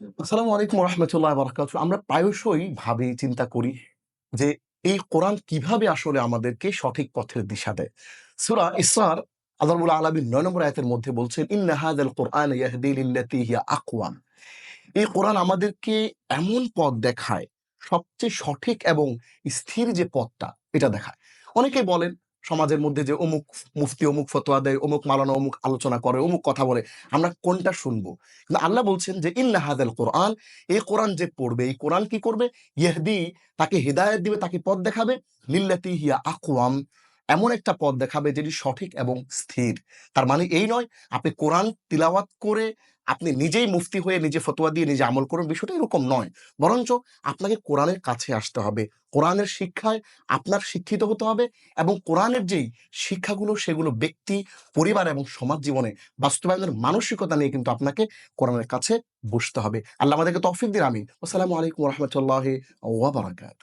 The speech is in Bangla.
আসসালামু আলাইকুম রহমতুল্লাহ আমরা প্রায়শই ভাবি, চিন্তা করি যে এই কোরআন কীভাবে আসলে আমাদেরকে সঠিক পথের দিশা দেয়। সুরা ইসরার নয় নম্বর মধ্যে বলছেন, ইন্না হাযাল কোরআন এই কোরআন আমাদেরকে এমন পথ দেখায়, সবচেয়ে সঠিক এবং স্থির যে পথটা, এটা দেখায়। অনেকে বলেন সমাজের মধ্যে যে অমুক মুফতি, অমুক ফতোয়া দেয়, অমুক মালানো, অমুক আলোচনা করে, অমুক কথা বলে, আমরা কোনটা শুনব? কিন্তু আল্লাহ বলছেন যে, ইন্না হাদাল কোরআন এই কোরআন যে পড়বে, এই কোরআন কি করবে? ইহদি তাকে হৃদায়ত দিবে, তাকে পথ দেখাবে। লিল্লাতি হিয়া আকওয়াম। এমন একটা পথ দেখাবে যেটি সঠিক এবং স্থির। তার মানে এই নয়, আপনি কোরআন তিলাওয়াত করে আপনি নিজেই মুফতি হয়ে নিজে ফতোয়া দিয়ে নিজে আমল করুন, বিষয়টা এরকম নয়। বরঞ্চ আপনাকে কোরআনের কাছে আসতে হবে। কোরআনের শিক্ষায় আপনার শিক্ষিত হতে হবে এবং কোরআনের যেই শিক্ষাগুলো, সেগুলো ব্যক্তি, পরিবার এবং সমাজ জীবনে বাস্তবায়নের মানসিকতা নিয়ে কিন্তু আপনাকে কোরআনের কাছে বসতে হবে। আল্লাহ আমাদেরকে তৌফিক দিন, আমিন। আসসালামু আলাইকুম রহমতুল্লাহ ওয়া বারাকাত